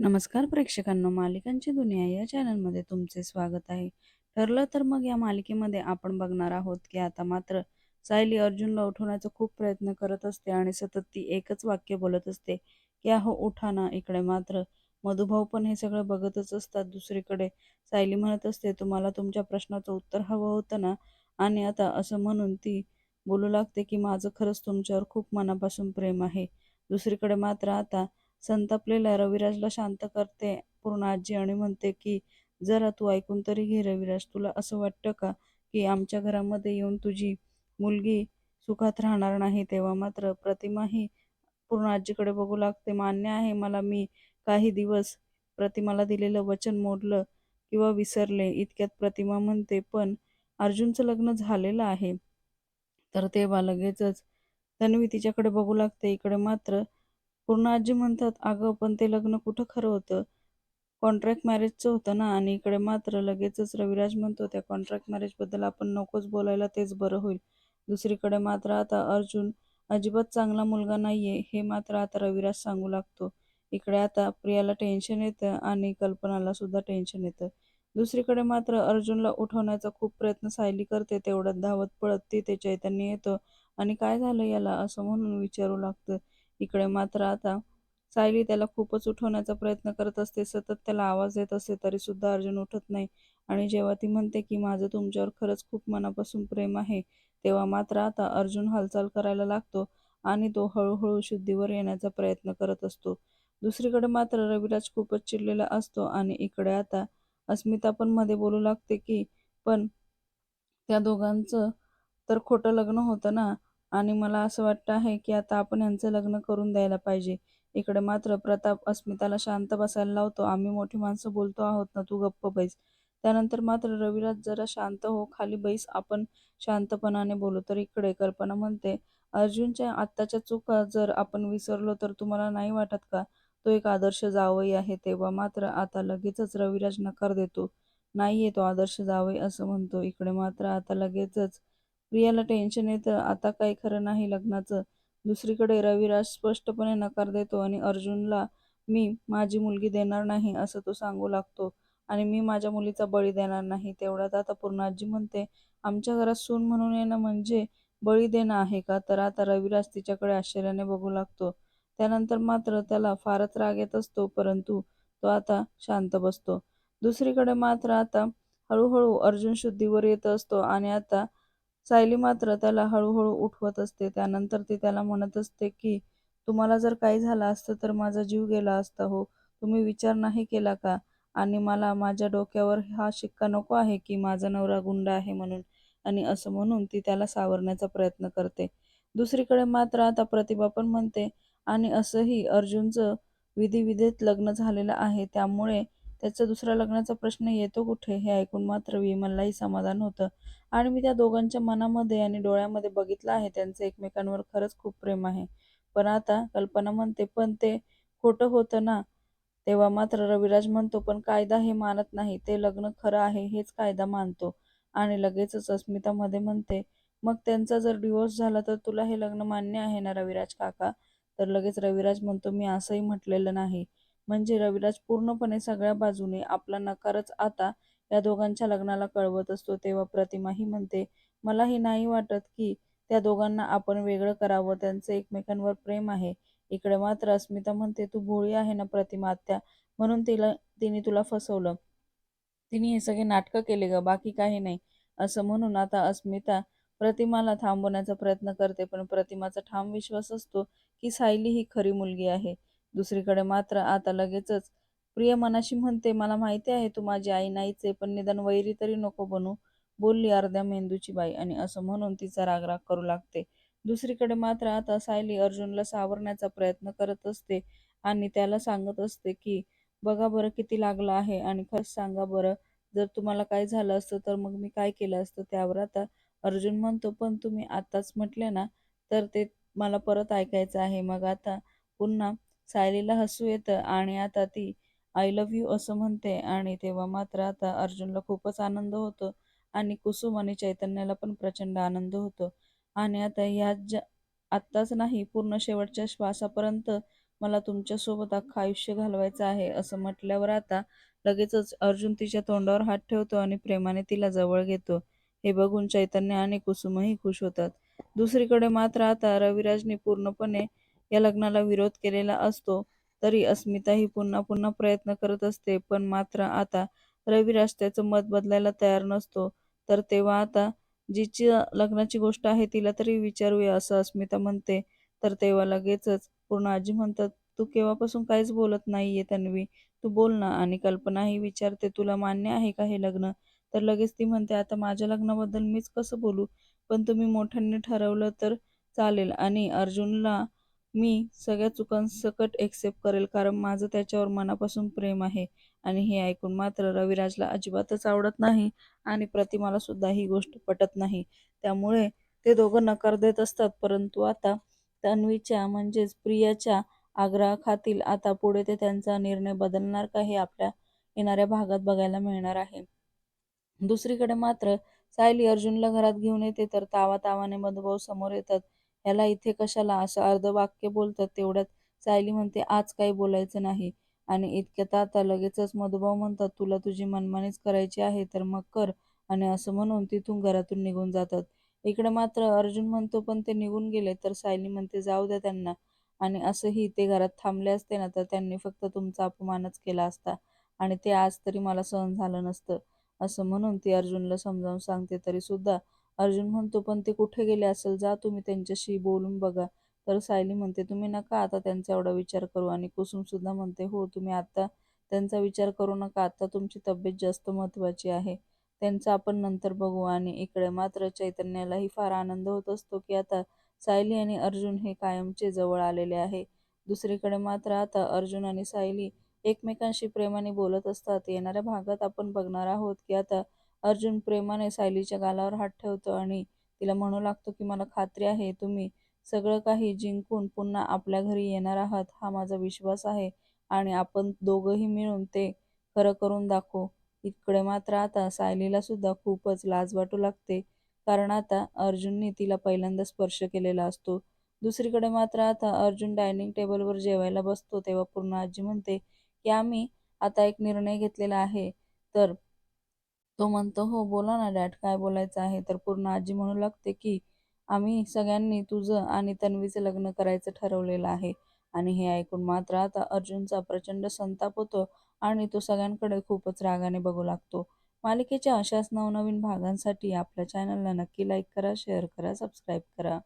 नमस्कार प्रेक्षकांनो मालिकांची दुनिया या चॅनलमध्ये तुमचे स्वागत आहे. ठरलं तर मग या मालिकेमध्ये आपण बघणार आहोत की आता मात्र सायली अर्जुनला उठवण्याचा खूप प्रयत्न करत असते आणि सतत ती एकच वाक्य बोलत असते की अहो उठा ना इकडे मात्र. मधुभाऊ पण हे सगळं बघतच असतात. दुसरीकडे सायली म्हणत असते तुम्हाला तुमच्या प्रश्नाचं उत्तर हवं होतं ना? आणि आता असं म्हणून ती बोलू लागते की माझं खरंच तुमच्यावर खूप मनापासून प्रेम आहे. दुसरीकडे मात्र आता संतापलेल्या रविराजला शांत करते. पूर्ण आजी आणि म्हणते की जरा तू ऐकून तरी घे रविराज तुला असं वाटतं का की आमच्या घरामध्ये येऊन तुझी मुलगी सुखात राहणार नाही तेव्हा मात्र प्रतिमा ही पूर्ण आजीकडे बघू लागते. मान्य आहे मला मी काही दिवस प्रतिमाला दिलेलं वचन मोडलं किंवा विसरले इतक्यात प्रतिमा म्हणते पण अर्जुनचं लग्न झालेलं आहे. तर तेव्हा लगेचच तन्वी तिच्याकडे बघू लागते. इकडे मात्र पूर्ण आजी म्हणतात अगं पण ते लग्न कुठं खरं होतं? कॉन्ट्रॅक्ट मॅरेजचं होतं ना आणि इकडे मात्र लगेचच रविराज म्हणतो त्या कॉन्ट्रॅक्ट मॅरेजबद्दल आपण नकोच बोलायला तेच बरं होईल. दुसरीकडे मात्र आता अर्जुन अजिबात चांगला मुलगा नाहीये हे मात्र आता रविराज सांगू लागतो. इकडे आता प्रियाला टेन्शन येतं आणि कल्पनाला सुद्धा टेन्शन येतं. दुसरीकडे मात्र अर्जुनला उठवण्याचा खूप प्रयत्न सायली करते तेवढ्यात धावत पळत ती ते चैतन्य येतं. आणि काय झालं याला? असं म्हणून विचारू लागतं. इकडे मात्र आता सायली त्याला खूपच उठवण्याचा प्रयत्न करत असते. सतत त्याला आवाज येत असते तरी सुद्धा अर्जुन उठत नाही. आणि जेव्हा ती म्हणते की माझं तुमच्यावर खरंच खूप मनापासून प्रेम आहे तेव्हा मात्र आता अर्जुन हालचाल करायला लागतो आणि तो हळूहळू शुद्धीवर येण्याचा प्रयत्न करत असतो. दुसरीकडे मात्र रविराज खूपच चिडलेला असतो आणि इकडे आता अस्मिता पण मध्ये बोलू लागते की पण त्या दोघांचं तर खोटं लग्न होतं ना आणि मला असं वाटतं आहे की आता आपण यांचं लग्न करून द्यायला पाहिजे. इकडे मात्र प्रताप अस्मिताला शांत बसायला लावतो. आम्ही मोठी माणसं बोलतो आहोत ना तू गप्प बैस. त्यानंतर मात्र रविराज जरा शांत हो खाली बैस आपण शांतपणाने बोलू. तर इकडे कल्पना म्हणते अर्जुनच्या आत्ताच्या चुका जर आपण विसरलो तर तुम्हाला नाही वाटत का? तो एक आदर्श जावई आहे तेव्हा मात्र आता लगेचच रविराज नकार देतो. नाहीये तो आदर्श जावई असं म्हणतो. इकडे मात्र आता लगेचच प्रियाला टेन्शन येतं. आता काही खरं नाही लग्नाचं. दुसरीकडे रविराज स्पष्टपणे नकार देतो आणि अर्जुनला मी माझी मुलगी देणार नाही असं तो सांगू लागतो. आणि मी माझ्या मुलीचा बळी देणार नाही. तेवढ्यात आता पूर्णाजी म्हणते आमच्या घरात सून म्हणून येणं म्हणजे बळी देणं आहे का? तर आता रविराज तिच्याकडे आश्चर्याने बघू लागतो. त्यानंतर मात्र त्याला फारच राग येत असतो परंतु तो आता शांत बसतो. दुसरीकडे मात्र आता हळूहळू अर्जुन शुद्धीवर येत असतो आणि आता सायली मात्र त्याला हळूहळू उठवत असते. त्यानंतर ती त्याला म्हणत असते की तुम्हाला जर काही झालं असतं तर माझा जीव गेला असता हो. तुम्ही विचार नाही केला का? आणि मला माझ्या डोक्यावर हा शिक्का नको आहे की माझा नवरा गुंड आहे म्हणून. आणि असं म्हणून ती त्याला सावरण्याचा प्रयत्न करते. दुसरीकडे मात्र आता प्रतिभा पण म्हणते आणि असंही अर्जुनचं विधिविधेत लग्न झालेलं आहे. त्यामुळे त्याचा दुसऱ्या लग्नाचा प्रश्न येतो कुठे हे ऐकून मात्र विमललाही समाधान होतं. आणि मी त्या दोघांच्या मनामध्ये आणि डोळ्यामध्ये बघितलं आहे. त्यांचं एकमेकांवर खरंच खूप प्रेम आहे. पण आता कल्पना म्हणते पण ते खोटं होतं ना? तेव्हा मात्र रविराज म्हणतो पण कायदा हे मानत नाही. ते लग्न खरं आहे हेच कायदा मानतो. आणि लगेचच अस्मिता मध्ये म्हणते मग त्यांचा जर डिवोर्स झाला तर तुला हे लग्न मान्य आहे ना रविराज काका? तर लगेच रविराज म्हणतो मी असंही म्हटलेलं नाही. म्हणजे रविराज पूर्णपणे सगळ्या बाजूने आपला नकारच आता या दोघांच्या लग्नाला कळवत असतो तेव्हा प्रतिमाही म्हणते मलाही नाही वाटत की त्या दोघांना आपण वेगळं करावं. त्यांचं एकमेकांवर प्रेम आहे. इकडे मात्र अस्मिता म्हणते तू भोळी आहे ना प्रतिमा आत्या म्हणून तिला तिने तुला फसवलं. तिने हे सगळे नाटकं केले ग बाकी काही नाही. असं म्हणून आता अस्मिता प्रतिमाला थांबवण्याचा प्रयत्न करते पण प्रतिमाचा ठाम विश्वास असतो की सायली ही खरी मुलगी आहे. दुसरीकडे मात्र आता लगेचच प्रिय मनाशी म्हणते मला माहिती आहे तू माझी आई नाहीच आहे पण निदान वैरी तरी नको बनू. बोलली अर्ध्या मेंदूची बाई आणि असं म्हणून तिचा रागराग करू लागते. दुसरीकडे मात्र आता सायली अर्जुनला सावरण्याचा प्रयत्न करत असते आणि त्याला सांगत असते की बघा बरं किती लागलं आहे आणि खरंच सांगा बरं जर तुम्हाला काय झालं असतं तर मग मी काय केलं असतं त्यावर आता अर्जुन म्हणतो पण तुम्ही आताच म्हटले ना तर ते मला परत ऐकायचं आहे. मग आता पुन्हा सायलीला हसू येतं आणि आता ती आय लव्ह यू असं म्हणते आणि तेव्हा मात्र आता अर्जुनला खूपच आनंद होतो आणि कुसुम आणि चैतन्याला पण प्रचंड आनंद होतो. आणि आता ह्या ज्या आत्ताच नाही पूर्ण शेवटच्या श्वासापर्यंत मला तुमच्यासोबत अख्खं आयुष्य घालवायचं आहे असं म्हटल्यावर आता लगेचच अर्जुन तिच्या तोंडावर हात ठेवतो आणि प्रेमाने तिला जवळ घेतो. हे बघून चैतन्य आणि कुसुमही खुश होतात. दुसरीकडे मात्र आता रविराजने पूर्णपणे या लग्नाला विरोध केलेला असतो. तरी अस्मिताही पुन्हा पुन्हा प्रयत्न करत असते पण मात्र आता रविराज त्याचं मत बदलायला तयार नसतो. तर तेव्हा आता जिची लग्नाची गोष्ट आहे तिला तरी विचारूया असं अस्मिता म्हणते. तर तेव्हा लगेचच पूर्ण आजी म्हणतात तू केव्हापासून काहीच बोलत नाहीये तन्वी. तू बोल ना आणि कल्पनाही विचारते तुला मान्य आहे का हे लग्न? तर लगेच ती म्हणते आता माझ्या लग्नाबद्दल मीच कसं बोलू? पण तुम्ही मोठ्यांनी ठरवलं तर चालेल आणि अर्जुनला मी सगळ्या चुकांसकट एक्सेप्ट करेल कारण माझं त्याच्यावर मनापासून प्रेम आहे. आणि हे ऐकून मात्र रविराजला अजिबातच आवडत नाही आणि प्रतिमाला सुद्धा ही गोष्ट पटत नाही. त्यामुळे ते दोघं नकार देत असतात परंतु आता तन्वीच्या म्हणजेच प्रियाच्या आग्रहाखातील आता पुढे ते त्यांचा निर्णय बदलणार का हे आपल्या येणाऱ्या भागात बघायला मिळणार आहे. दुसरीकडे मात्र सायली अर्जुनला घरात घेऊन येते तर तावा तावाने मधुभाऊ समोर येतात. ह्याला इथे कशाला असं अर्ध वाक्य बोलतात तेवढ्यात सायली म्हणते आज काही बोलायचं नाही. आणि इतक्यात आता लगेचच मधुभाऊ म्हणतात तुला तुझी मनमानीच करायची आहे तर मग कर. आणि असं म्हणून तिथून घरातून निघून जातात. इकडे मात्र अर्जुन म्हणतो पण ते निघून गेले. तर सायली म्हणते जाऊ द्या त्यांना. आणि असंही ते घरात थांबले असते ना तर त्यांनी फक्त तुमचा अपमानच केला असता. आणि ते आज तरी मला सहन झालं नसतं. असं म्हणून ती अर्जुनला समजावून सांगते तरी सुद्धा अर्जुन म्हणतो पण ते कुठे गेले असेल? जा तुम्ही त्यांच्याशी बोलून बघा. तर सायली म्हणते तुम्ही नका आता त्यांचा एवढा विचार करू. आणि कुसुम सुद्धा म्हणते हो तुम्ही आता त्यांचा विचार करू नका. आता तुमची तब्येत जास्त महत्वाची आहे. त्यांचा आपण नंतर बघू. आणि इकडे मात्र चैतन्यालाही फार आनंद होत असतो की आता सायली आणि अर्जुन हे कायमचे जवळ आलेले आहे. दुसरीकडे मात्र आता अर्जुन आणि सायली एकमेकांशी प्रेमाने बोलत असतात. येणाऱ्या भागात आपण बघणार आहोत की आता अर्जुन प्रेमाने सायलीच्या गालावर हात ठेवतो आणि तिला म्हणू लागतो की मला खात्री आहे तुम्ही सगळं काही जिंकून पुन्हा आपल्या घरी येणार आहात हा माझा विश्वास आहे आणि आपण दोघंही मिळून ते खरं करून दाखवू. इकडे मात्र आता सायलीला सुद्धा खूपच लाज वाटू लागते कारण आता अर्जुनने तिला पहिल्यांदा स्पर्श केलेला असतो. दुसरीकडे मात्र आता अर्जुन डायनिंग टेबलवर जेवायला बसतो तेव्हा पूर्ण आजी म्हणते की आम्ही आता एक निर्णय घेतलेला आहे तर तो म्हणतो हो बोला ना डॅड काय बोलायचं आहे? तर पूर्ण आजी म्हणू लागते की आम्ही सगळ्यांनी तुझं आणि तन्वीचं लग्न करायचं ठरवलेलं आहे. आणि हे ऐकून मात्र आता अर्जुनचा प्रचंड संताप होतो आणि तो सगळ्यांकडे खूपच रागाने बघू लागतो. मालिकेच्या अशाच नवनवीन भागांसाठी आपल्या चॅनलला नक्की लाईक करा शेअर करा सबस्क्राईब करा.